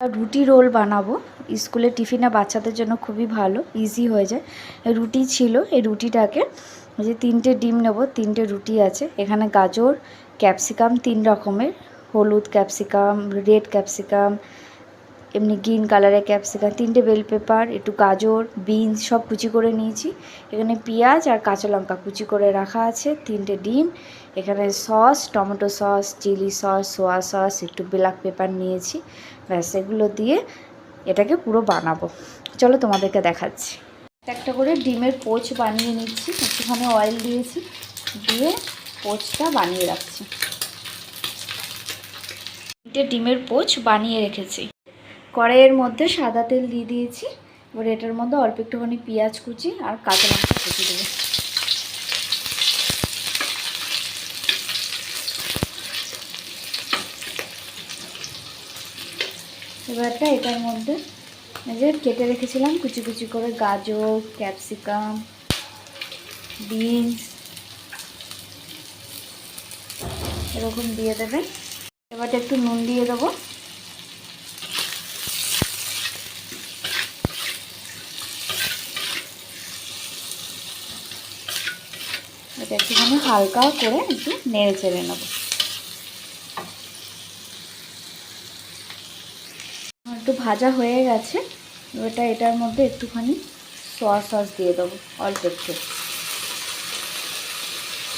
রুটি রোল বানাবো। স্কুলে টিফিনে বাচ্চাদের জন্য খুবই ভালো ইজি হয়ে যায়। রুটি ছিল, এই রুটিটাকে যে তিনটে ডিম নেব, তিনটে রুটি আছে। এখানে গাজর, ক্যাপসিকাম, তিন রকমের। হলুদ ক্যাপসিকাম, রেড ক্যাপসিকাম এমনি গ্রিন কালারের ক্যাপসিকাম তিনটে বেল পেপার একটু গাজর বিনস সব কুচি করে নিয়েছি। এখানে পেঁয়াজ আর কাঁচা লঙ্কা কুচি করে রাখা আছে, তিনটে ডিম। এখানে sauce tomato sauce chilli sauce soya sauce একটু ব্ল্যাক পেপার নিয়েছি। ব্যাস, এগুলো দিয়ে এটাকে পুরো বানাবো। চলো তোমাদেরকে দেখাচ্ছি। একটা করে ডিমের পোচ বানিয়ে নিচ্ছি, একটুখানি অয়েল দিয়েছি, দিয়ে পোচটা বানিয়ে রাখছি। তিনটে ডিমের পোচ বানিয়ে রেখেছি। কড়াইয়ের মধ্যে সাদা তেল দিয়ে দিয়েছি। এবার এটার মধ্যে অল্প একটুখানি পেঁয়াজ কুচি আর কাঁচা লঙ্কা কুচি দেবো। এবারটা এটার মধ্যে যে কেটে রেখেছিলাম, কুচি কুচি করে গাজর, ক্যাপসিকাম, বিনস, এরকম দিয়ে দেবে এবারটা একটু নুন দিয়ে দেবো। এটা একটুখানি হালকা করে একটু নেড়ে চেড়ে নেব। একটু ভাজা হয়ে গেছে। ওটা এটার মধ্যে একটুখানি সস সস দিয়ে দেবো, অল্প একটু।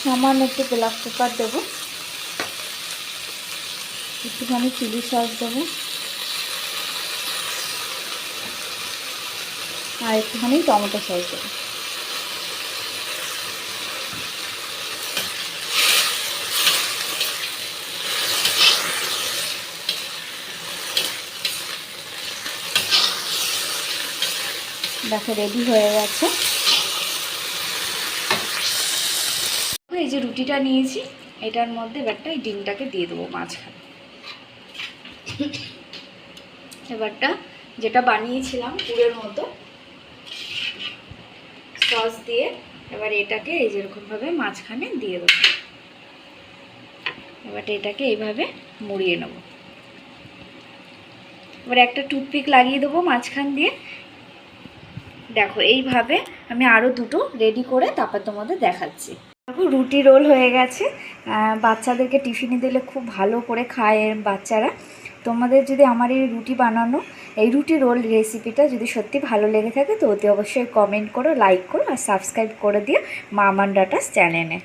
সামান্য একটু ব্ল্যাক পেপার দেবো। একটুখানি চিলি সস দেবো। আর একটুখানি টমেটো সস দেবো। দেখো রেডি হয়ে গেছে। এই যে রুটিটা নিয়েছি, এটার মধ্যে এবারটা এই ডিমটাকে দিয়ে দেবো মাঝখানে। এবারটা যেটা বানিয়েছিলাম পুরের মতো সস দিয়ে এবার এটাকে এই যেরকমভাবে মাঝখানে দিয়ে দেবো। এবার এটাকে এইভাবে মুড়িয়ে নেব। এবার একটা টুথপিক লাগিয়ে দেবো মাঝখান দিয়ে। দেখো, এইভাবে আমি আরও দুটো রেডি করে তারপর তোমাদের দেখাচ্ছি। দেখো, রুটি রোল হয়ে গেছে। বাচ্চাদেরকে টিফিনে দিলে খুব ভালো করে খায় বাচ্চারা। তোমাদের যদি আমার এই রুটি বানানো, এই রুটি রোল রেসিপিটা যদি সত্যি ভালো লেগে থাকে, তো অতি অবশ্যই কমেন্ট করো লাইক করো, আর সাবস্ক্রাইব করে দিও মা ডাটাস চ্যানেলে